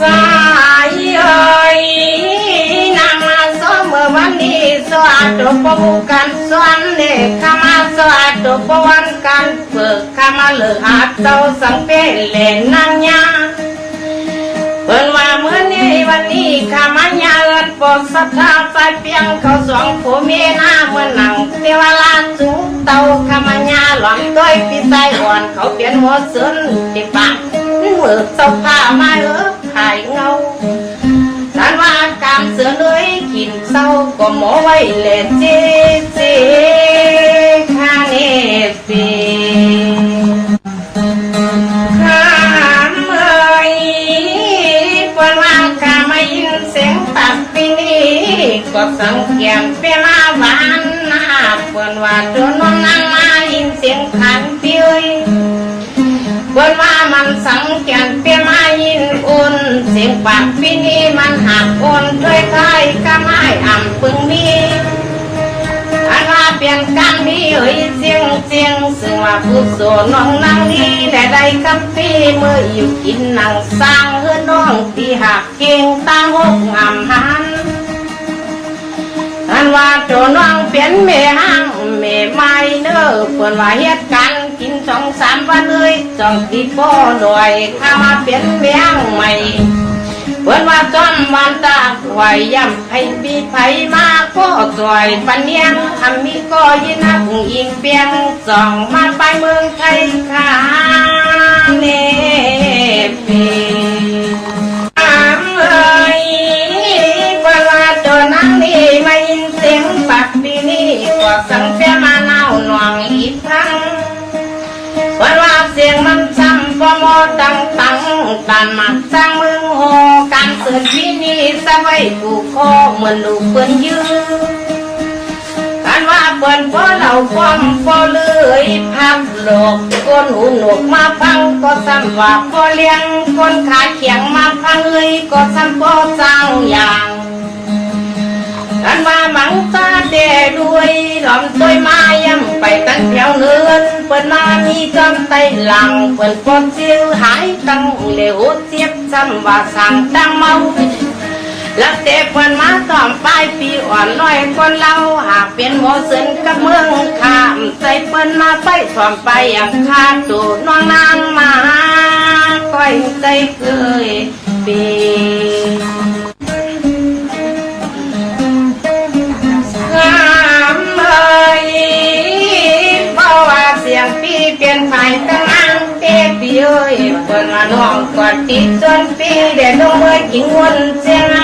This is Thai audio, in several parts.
สายเอ้ยนางมาสอเมื่อวันนี้สวัสดีปบุกันสวนเด็กขามาสวัสดีปวันกันเปิดขามาเลืออาเต้าสังเปเล่นนางยาเปิดว่าเมื่อนี้ วันนี้ขามาญาเอินปกสัทธาใจเปียงเขาสองผัวเมียหน้าเมื่อนังเทวลาสูงเตาขามาญาหลอนต้อยปีใจอ่อนเขาเปลี่ยนหัวเสือนติปากมือเจ้าผ้ามาเออหายเงาฉันว่าการเสือเลยกินเศร้าก็หมอไว้เล่นเจเจ สังเกตเป็นลาหวานนะปวนว่าตัวน้องนางมายินเสียงขันเปียบนว่ามันสังเกตเปลี่ยนมายินอุ่นเสียงปากปีนี้มันหักอ่อนเคยคยก็ไม่อ่ำปึงมีอันว่าเปลี่ยนกันนี้เอ้ยเสียงเสียงซึ่งว่าผู้โสน้องนางนี้แต่ได้กับพี่เมื่ออยู่กินนังสร้างเฮือน้องที่หักเก่งตั้งหกงามหัน นว่าโจน้องเปลี่ยนเมห้างเมไม่เนอเปินว่าเฮ็ดกันกินสองสามวันเลยจองตีโป้หน่อยข้ามาเปลี่ยนเมียงใหม่เปินว่าจอมวันตาไหวย่ำให้ปีไผมาก็สวยปันเนียงทำมีก็ยินักอิงเปียงสองมาไปเมืองไทยข้า ไว้ผูกคอเหมือนลูกเปืนยืนการว่าเปิ่นพอเราความพอเลยพับโลกคนหูหนวกมาฟังก็ซ้ำว่าพอเลี้ยงคนขาเขียงมาฟังเลยก็ซ้ำพอสร้างอย่างการว่ามังตาเดด้วยหลอมตัวยมาย่ำไปตั้งแถวเนินเปิ่นมามีจอมไตหลังเปิ่นปนเสียวหายตั้งเหลวเทียบซ้ำว่าสั่งตั้งเมา ล้วเด็กวันมาตอมปลายปีอ่อนน้อยคนเราหากเป็นหมเสินกับเมืองขามใส่เปิ้นมาไปสอมไปอย่างคาตูน้องนางมาก้อยใจเคยปีงามเอ่ยเพราะว่าเสียงปีเปลี่ยนไปตั้งนานเตปีเอ้ย เปิ้นมาน้องกอดติดจนปีเด็ดลงมือกินวนเสียงไง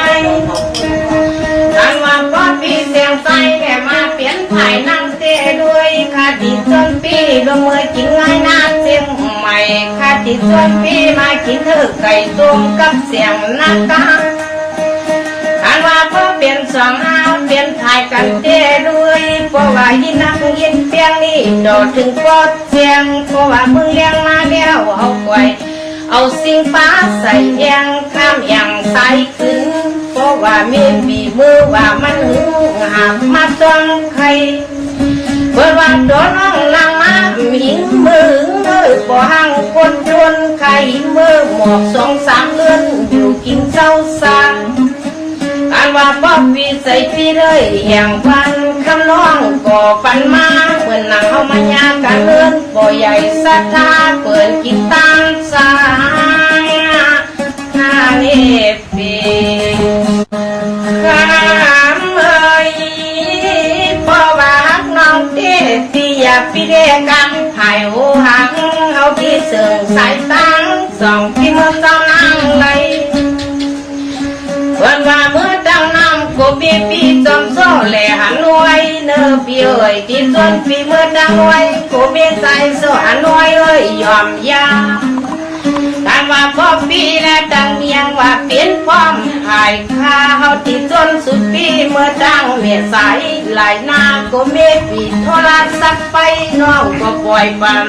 ทันว่าพอปีเสียงใสแค่มาเปลี่ยนภายนั่งเตะด้วยคาติจนปีลงมือกินง่ายนาเสียงใหม่คาติจนปีมากินเธอไก่ต้มกับเสียงนักกาทันว่าพอเปลี่ยนสองเอาเปลี่ยนภายกันเตะด้วยเพราะว่ายินนักยินเปียงนี่โดดถึงปอดเสียงเพราะว่ามึงเลี้ยงมาเดียวเอาไว้ เอาสิ่งฟ้าใส่แยงข้ามย่างใส่ขึ้น เพราะว่ามีฝีมือว่ามันหึงหากมาจ้องใครเปิดว่าตัวน้องนางมาหิงมือเอ้ยบ่ห่างคนจนใครมือหมอกสองสามเดือนอยู่กินเจ้าสางอันว่าป๊อบปีใส่ปีเลยแห่งพัน คำน้องก่อปันมาเหมือนนางเข้ามายากันเลื่อนบ่ใหญ่ศรัทธาเปิดกินตามสายหาเนปีขามเอ่ยเพราะว่าฮักน้องเต้ที่อยากพี่เดกันไผ่หูหังเอาที่เสื่องสายตังสองที่มือเจ้านางไหลวันว่าเมื่อตั้งน้ำกูปีปีจอมโซ่แหล่หันไว้เนื้อปีเอ้ยที่ส่วนปีเมื่อตั้งไว้กูมีใจโซ่หันไว้เอ้ยยอมยาการว่าพ่อปีและตั้งเมียงว่าเปลี่ยนพร้อมหา ยคาเฮาที่ส่วนสุดปีเมื่อตั้งเมียสายหลายหน้ากูมีปีโทรศัพท์ไปน้องก็ปล่อยปัน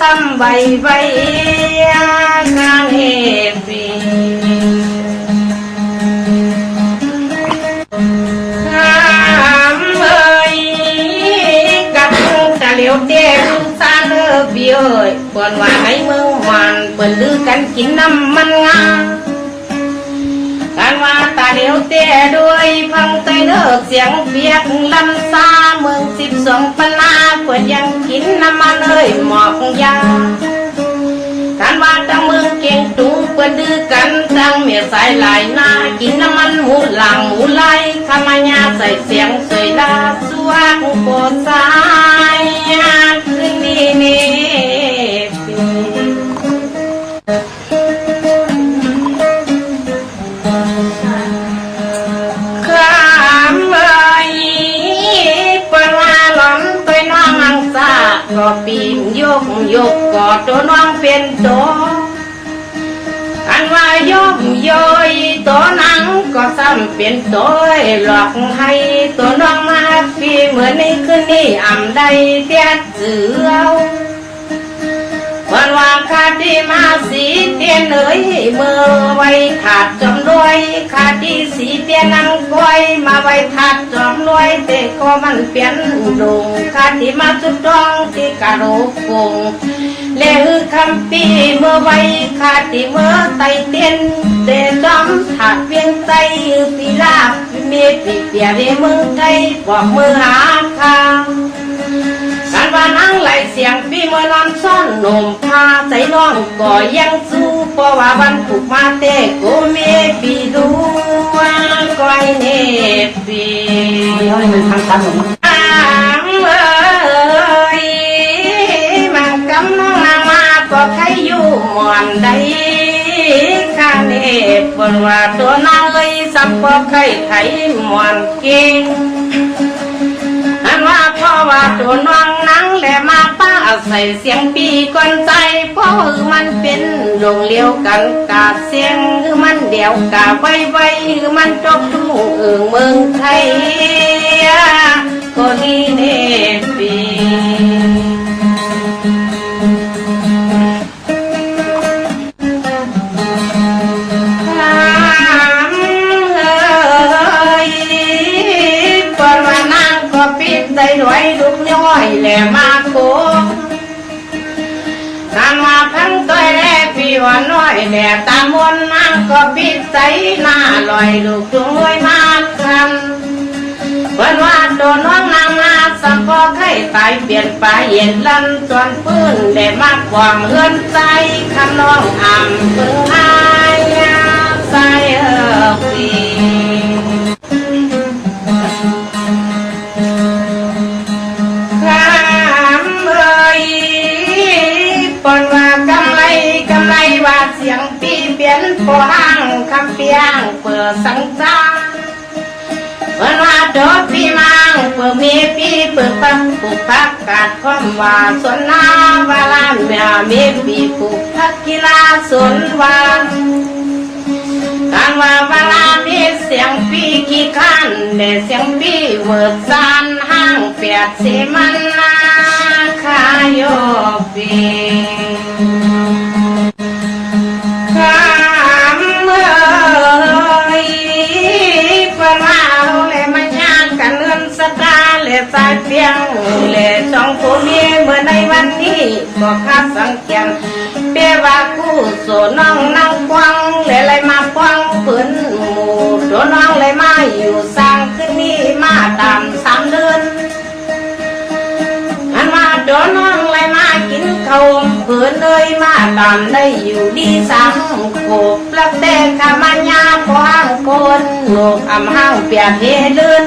ซ้ำใบใบกลางเฮปี กับตะเหลียวเด็กซาเลิกเบี้ยเอ้ยเปิ้นว่านเปิ้นดื้อกันกินน้ำมันงาการว่าตาเดียวเตี้ยด้วยพังใจเลิกเสียงเปียกลำซาเมืองสิบสองปนาเปิดยังกินน้ำมันเอ้ยหมอกยาการว่าตั้งเมืองเก่งตูเปิดดื้อกันตั้งเมียสายหลายหน้ากินน้ำมันหมูหลังหมูไหลขมายาใส่เสียงสวยลาสวกโกสายคืนนี้นี่ ก็ปีนยกยกกอดตัวน้องเป็นตัวอันว่ายกโยยตัวนังก็ซ้ำเป็นตัวหลอกให้ตัวน้องมาฟีเหมือนในคืนนี้อ่ำไดเตี้ยเสือ วันวางขาดีมาสีเตียนเอ๋ยเมื่อไว้ขาดจอมรวยขาดีสีเตียนนังกวยมาไว้ขาดจอมรวยแต่ก็มันเปลี่ยนลงขาดีมาสุดดองที่กะโรกงและคือคำปีเมื่อไว้ขาดีเมื่อไตเตียนแต่จอมถัดเพียงใจปีลาบมีปีเปียในเมืองไทยบอกมือหาข้าง ว่านั่งไหลเสียงพี่เมื่อนอนซ่อนหนุ่มพาใจน้องก็ยังสู้เพราะว่าวันถูกมาเตะกูเมปีดูว่าก้อยเนปีเดี๋ยวให้มันทำตามหนูอ้างเอ้ยมันกำน้องนามาก็ใครอยู่หมอนใดข้าเนบนว่าตัวนางเอ้ยสัมปอใครไทยหมอนเก่งอันว่าพ่อว่าตัวน้องนัง แต่มาป้าใส่เสียงปีก่อนใจเพราะมันเป็นลงเลี้ยวกันกาเสียงคือมันเดียวกาไว้ไว้คือมันจบทุ่งเอิงเมืองไทยก็ดีเนปี แหละตามวนนางก็ปิดใจหน้าลอยลูกจงรวยมาคันเพิ่นว่าโดนน้องนางมาสัมพอไข่ตายเปลี่ยนไปเย็นลันจนปืนได้มากกว่าเฮือนใจคำน้องอ่ำพึงอายาใส่เออปีถามเอ่ยปนว่ากำไรกำไร ว่าเสียงปีเปลี่ยนปอห้างคำเปียงเปิดสังจาเปิดว่าโดดพี่มังเปิดมีปีเปิดปักปลูกพักกาดความว่าสวนนาวาลานแม่มีปีปลูกพักกีฬาสวนวานการว่าเวลามีเสียงปีขี้ขันเดเสียงปีเวิร์ดซานห้างเปียดสีมันนาคายโยปีาร์เลยสายเปียงเลยสองผู้มีเมื่อในวันนี้บอก็คาสังเกตเปียว่าคู่โซน้องนั่งกวงเลยเลยมาฟังปืนหมู่ตัวน้องเลยมาอยู่สร้างขึ้นนี่มาตามสามเดือนอันมาตัวน้องเลยมากินข้าวปืนเลยมาตามได้อยู่ดีสามโขบลักแต่ขามันยาควางคนโลกอำห้างเปียกเฮเลือน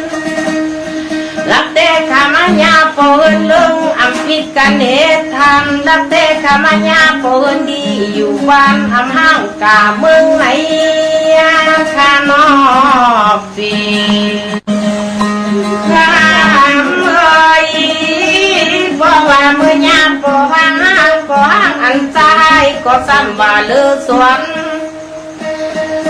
ขามัญญาปนลงอัมพิดกันเนธรรมลักเตขามัญญาปนดีอยู่บ้านทำห้างกาเมืองไหนขานอกปีข้ามเอ้ยบอกว่าเมื่อยามปอห้างห้างก็ห้างอันใจก็ซ้ำว่าเลือสวน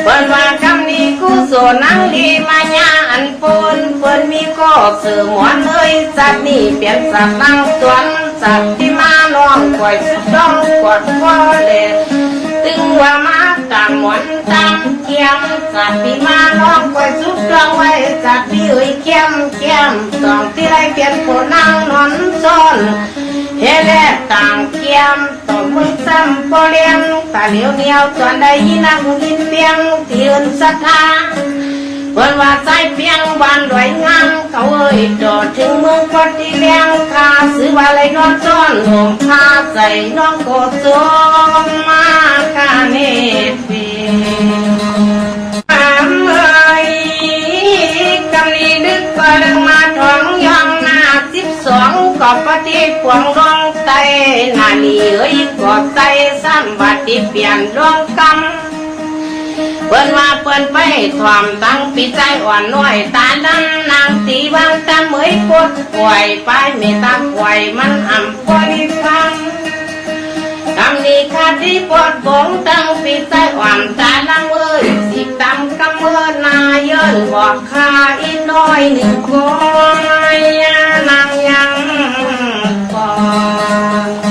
เปิ้นว่าคำนี้กูโสนังดีมาญาอันปนเปิ้นมีก็สื่อหมวนเอ้ยสัตว์นี่เปลี่ยนสัตว์นั่งสวนสัตว์ที่มาน้องคอยสุดต้องกอดพ่อเลยตึงว่ามาต่างหมวนต่างเกียมสัตว์ที่มาน้องคอยสุดต้องไว้สัตว์ที่เอ้ยเกียมเกียมสองที่ไรเปลี่ยนผู้นั่งนอนซ้อน เฮเลต่างเกียมต่อมึงซ้ำปอเลียงตาเหลียวเหนียวจวนได้ยินนางยินเปียงที่อื่นศรัทธาเพิ่นว่าใจเปียงบ้านรวยงามเขาเอ้ยจอดถึงเมืองพอดีเลี้ยงข้าซื้อว่าเลยนอนซ้อนห่มผ้าใส่น้องโกดสมมาคาเนตีอามเอ้ยกำลีดึกก็เรื่องมาทองยอง สองก็ปฏิพวงดวงไตนานีเอ้ยกอดไตซ้ำบัดที่เปลี่ยนดวงกำเปิ้นว่าเปิ้นไปถ่อมตั้งปีใจอ่อนน้อยตาดำนางตีวางตาเหมยกดป่วยไปไม่ตาป่วยมันอ่ำป่วยฟังทำนี้คา ดีปอดบงตั้งปีใจอ่อนตาลังเอ้ยสิตำกำเมื่อนายเยินบอกข้าอีน้อยหนึ่งคนนางยังก่อน